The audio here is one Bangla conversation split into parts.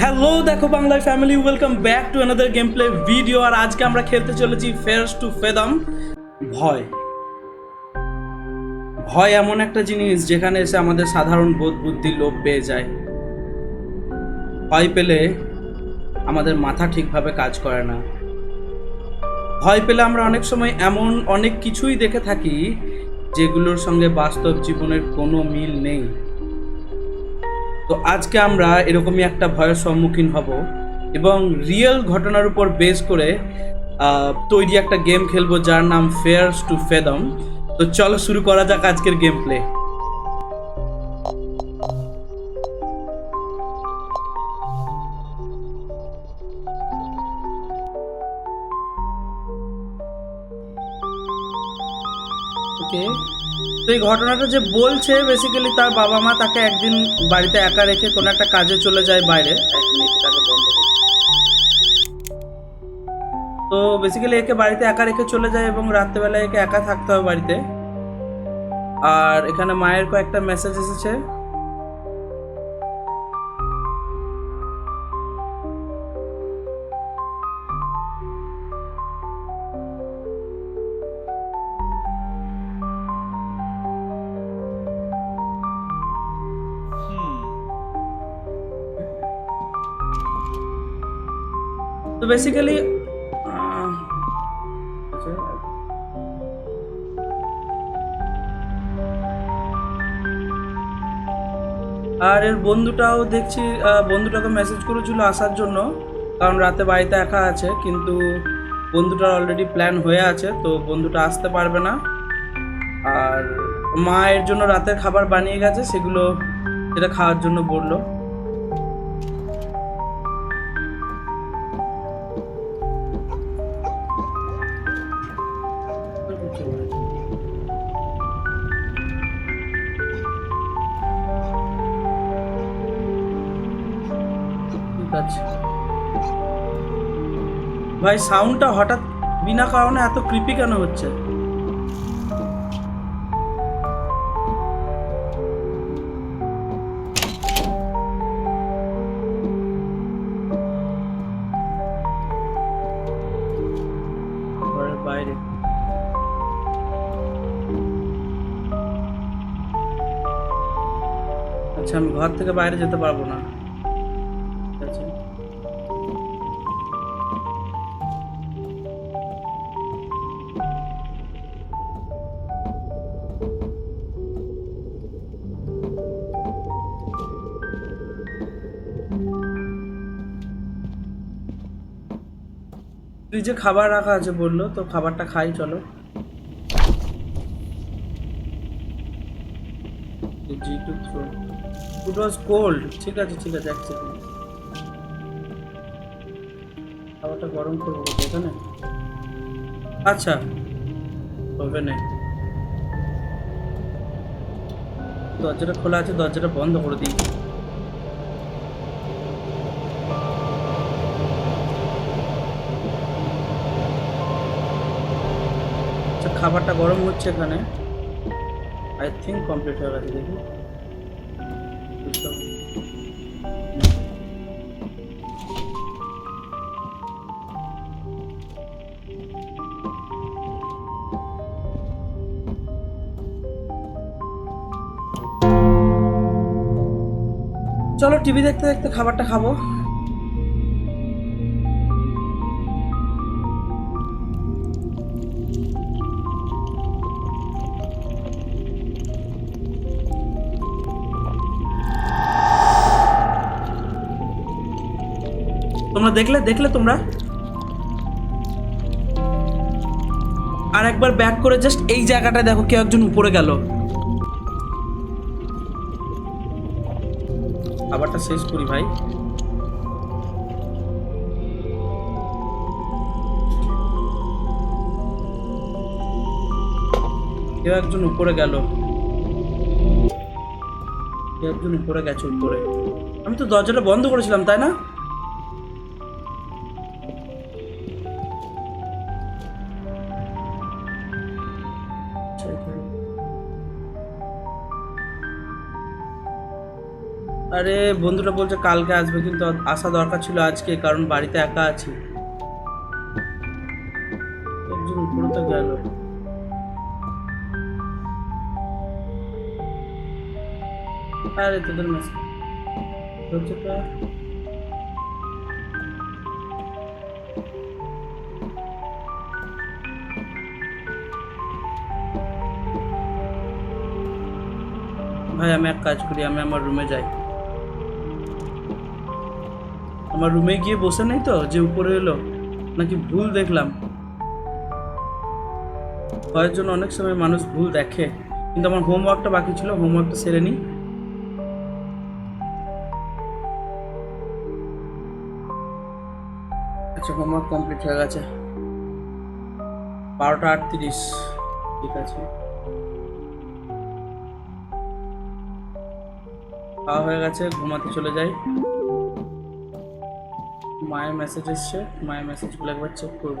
হ্যালো দেখো Bangla family welcome back to another game play video আর আজকে আমরা খেলতে চলেছি ফেয়ার্স টু ফেদম ভয়। ভয় এমন একটা জিনিস যেখানে এসে আমাদের সাধারণ বোধ বুদ্ধি লোপ পেয়ে যায়। ভয় পেলে আমাদের মাথা ঠিকভাবে কাজ করে না। ভয় পেলে আমরা অনেক সময় এমন অনেক কিছুই দেখে থাকি যেগুলোর সঙ্গে বাস্তব জীবনের কোনো মিল নেই। তো আজকে আমরা এরকমই একটা ভয়ের সম্মুখীন হব এবং রিয়েল ঘটনার উপর বেস করে তৈরি একটা গেম খেলব যার নাম ফেয়ার্স টু ফেদম তো চলো শুরু করা যাক আজকের গেম প্লে ওকে তো এই ঘটনাটা যে বলছে বেসিক্যালি তার বাবা মা তাকে একদিন বাড়িতে একা রেখে কোনো একটা কাজে চলে যায় বাইরে। তো বেসিক্যালি একে বাড়িতে একা রেখে চলে যায় এবং রাত্রেবেলায় একে একা থাকতে হবে বাড়িতে। আর এখানে মায়ের কয়েকটা মেসেজ এসেছে। তো বেসিক্যালি আর এর বন্ধুটাও দেখছি বন্ধুটাকে মেসেজ করেছিল আসার জন্য, কারণ রাতে বাড়িতে একা আছে, কিন্তু বন্ধুটার অলরেডি প্ল্যান হয়ে আছে, তো বন্ধুটা আসতে পারবে না। আর মা এর জন্য রাতের খাবার বানিয়ে গেছে, সেগুলো এটা খাওয়ার জন্য বলল। আছে। ভাই সাউন্ডটা হঠাৎ বিনা কারণে এত ক্রিপি কেন হচ্ছে? আচ্ছা আমি ঘর থেকে বাইরে যেতে পারব না। ফ্রিজে খাবার রাখা আছে বলল, তো খাবারটা খাই, চলো। ইট ওয়াজ কোল্ড ঠিক আছে ঠিক আছে এক খাবারটা গরম করব? এখানে? আচ্ছা। ওভেনে দরজাটা খোলা আছে, দরজাটা বন্ধ করে দিই। খাবারটা গরম হচ্ছে এখানে। আই থিঙ্ক কমপ্লিট হয়ে গেছে, দেখি। চলো টিভি দেখতে দেখতে খাবারটা খাব। তোমরা দেখলে দেখলে তোমরা? আর একবার ব্যাক করে জাস্ট এই জায়গাটায় দেখো কেউ একজন উপরে গেল। খাবারটা শেষ করি ভাই। কেউ একজন উপরে গেল। কেউ একজন উপরে গেছে উপরে। আমি তো দরজাটা বন্ধ করেছিলাম, তাই না? আর বন্ধুটা বলছে কালকে আসবে, কিন্তু আসা দরকার ছিল আজকে, কারণ বাড়িতে একা আছি। একজন উপরে তো গেল। আরে, তোদের ভাই, আমি এক কাজ করি, আমি আমার রুমে যাই। আমার রুমে গিয়ে বসে নেই তো, যে উপরে এলো, নাকি ভুল দেখলাম। ভয়ের জন্য অনেক সময় মানুষ ভুল দেখে, কিন্তু আমার হোমওয়ার্কটা বাকি ছিল হোমওয়ার্কটা সেরে নিই। আচ্ছা হোমওয়ার্ক কমপ্লিট হয়ে গেছে। বারোটা আটত্রিশ, ঠিক আছে। খাওয়া হয়ে গেছে, ঘুমাতে চলে যাই। মায়ের মেসেজ এসছে। মায়ের মেসেজগুলো একবার চেক করব।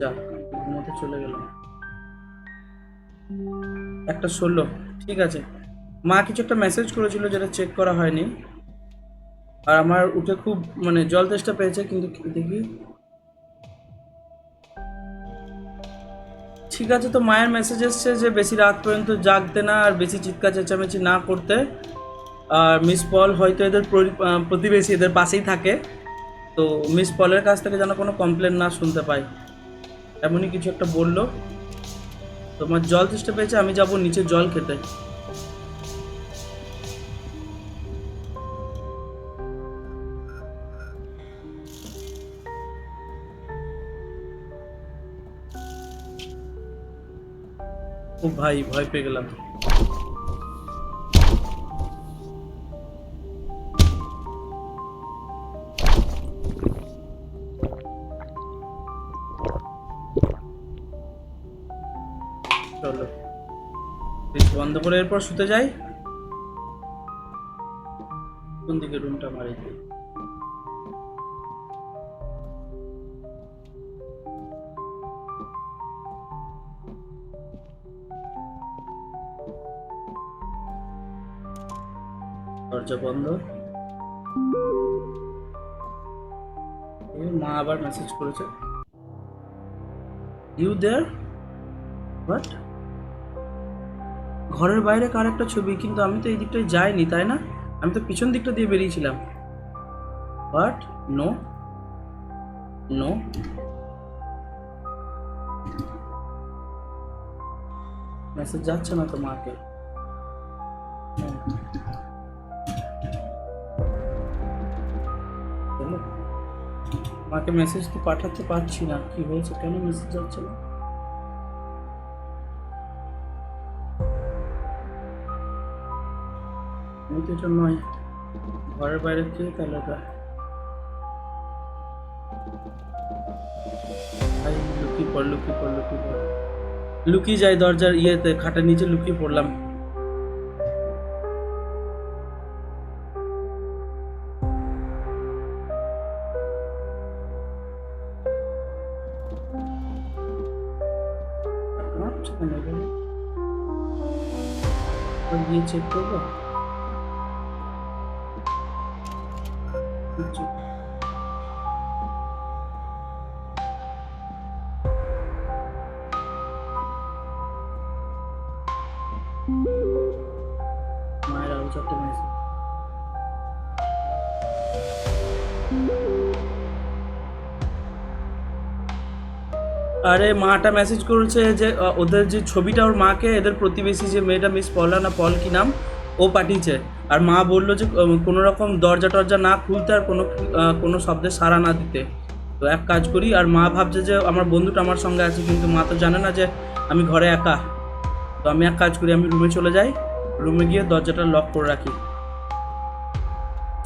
যা ঘুমাতে চলে গেলাম। একটা ষোলো, ঠিক আছে। মা কিছু একটা মেসেজ করেছিল যেটা চেক করা হয়নি। আর আমার উঠে খুব মানে জল তেষ্টা পেয়েছে, কিন্তু দেখি? ঠিক আছে, তো মায়ের মেসেজ এসছে যে বেশি রাত পর্যন্ত জাগতে না আর বেশি চিৎকার চেঁচামেচি না করতে। আর মিস পল হয়তো এদের প্রতিবেশী, এদের পাশেই থাকে। তো মিস পলের কাছ থেকে যেন কোনো কমপ্লেন না শুনতে পাই। এমনই কিছু একটা বলল। তোমার জল চেষ্টা পেয়েছে, আমি যাব নিচে জল খেতে। ও ভাই, ভয় পেয়ে গেলাম। বন্ধ করে এরপর শুতে যাই। কোন দিকে রুমটা মারি দরজা বন্ধ। মা আবার মেসেজ করেছে। ইউ দেয়ার হোয়াট ঘরের বাইরে কার একটা ছবি? কিন্তু আমি তো এই দিকটায় যাইনি, তাই না? আমি তো পিছন দিকটা দিয়ে বেরিয়েছিলাম। বাট নো নো মেসেজ যাচ্ছে না তো মাকে। চলো। মাকে মেসেজ তো পাঠাতে পারছি না। কি হয়েছে? কেন মেসেজ যাচ্ছে না? তো নয় ঘরের বাইরে কে তাহলে ওটা লুকিয়ে পড় লুকিয়ে পড় লুকিয়ে পড়। লুকিয়ে যাই দরজার ইয়েতে, খাটের নিচে লুকিয়ে পড়লাম। চেক করব? আরে মাটা মেসেজ করেছে যে ওদের যে ছবিটা ওর মাকে, এদের প্রতিবেশী যে মেয়েটা মিস পলা না পল কি নাম, ও পাঠিয়েছে। আর মা বলল যে কোনো রকম দরজা টরজা না খুলতে আর কোনো কোনো শব্দে সাড়া না দিতে। তো এক কাজ করি, আর মা ভাবছে যে, আমার বন্ধুটা আমার সঙ্গে আছে, কিন্তু মা তো জানে না যে আমি ঘরে একা। তো আমি এক কাজ করি, আমি রুমে চলে যাই রুমে গিয়ে দরজাটা লক করে রাখি।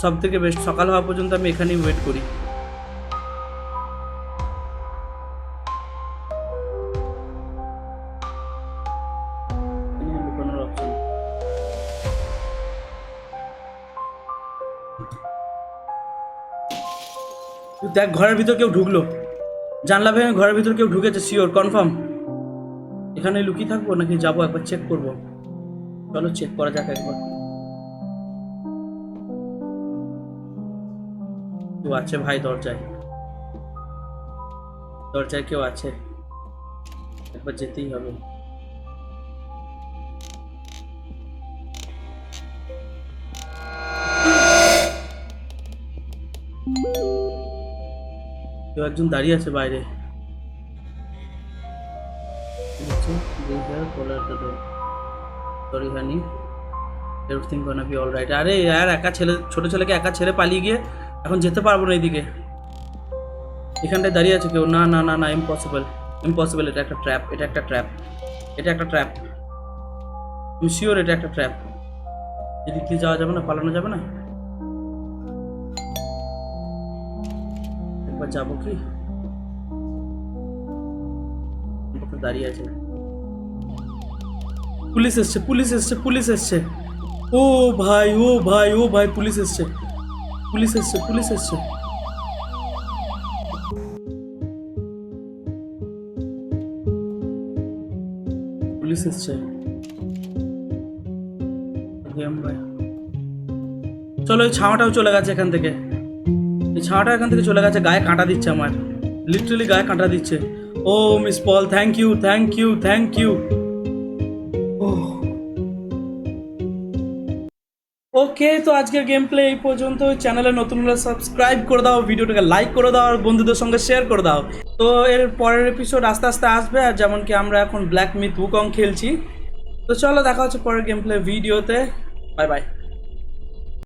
সব থেকে বেস্ট সকাল হওয়া পর্যন্ত আমি এখানেই ওয়েট করি। দেখ, ঘরের ভিতর কেউ ঢুকলো। জানলা ভেঙে ঘরের ভিতর কেউ ঢুকেছে শিওর কনফার্ম এখানে লুকিয়ে থাকব নাকি যাব একবার চেক করব? চলো চেক করা যাক একবার। কেউ আছে ভাই দরজায়? দরজায় কেউ আছে? একবার যেতেই হবে। কেউ একজন দাঁড়িয়ে আছে বাইরে। Sorry honey everything gonna be all right আরে यार একা ছেলে ছোট ছেলেকে একা ছেড়ে পালিয়ে গিয়ে এখন যেতে পারব না এইদিকে এখানটায় দাঁড়িয়ে আছে কেউ? না না না না ইম্পসিবল ইম্পসিবল এটা একটা ট্র্যাপ এটা একটা ট্র্যাপ এটা একটা ট্র্যাপ আমি শিওর এটা একটা ট্র্যাপ এদিক দিয়ে যাওয়া যাবে না, পালানো যাবে না? একবার যাব কি দাঁড়িয়ে আছে পুলিশ এসছে পুলিশ এসছে পুলিশ এসছে। ও ভাই ও ভাই ও ভাই, পুলিশ এসছে। পুলিশ এসছে পুলিশ এসছে। পুলিশ এসছে। চলো এই ছাওয়াটাও চলে গেছে এখান থেকে। ছাওয়াটা এখান থেকে চলে গেছে, গায়ে কাঁটা দিচ্ছে আমার। লিটারালি গায়ে কাঁটা দিচ্ছে। ও miss Paul thank you thank you thank you okay তো আজকের গেম প্লে এই পর্যন্ত। চ্যানেলে নতুন হলে সাবস্ক্রাইব করে দাও ভিডিওটাকে লাইক করে দাও, আর বন্ধুদের সঙ্গে শেয়ার করে দাও। তো এর পরের এপিসোড আস্তে আস্তে আসবে, আর যেমন কি আমরা এখন ব্ল্যাক মিথ উকং খেলছি। তো চলো, দেখা হচ্ছে পরের গেম প্লে ভিডিওতে বাই বাই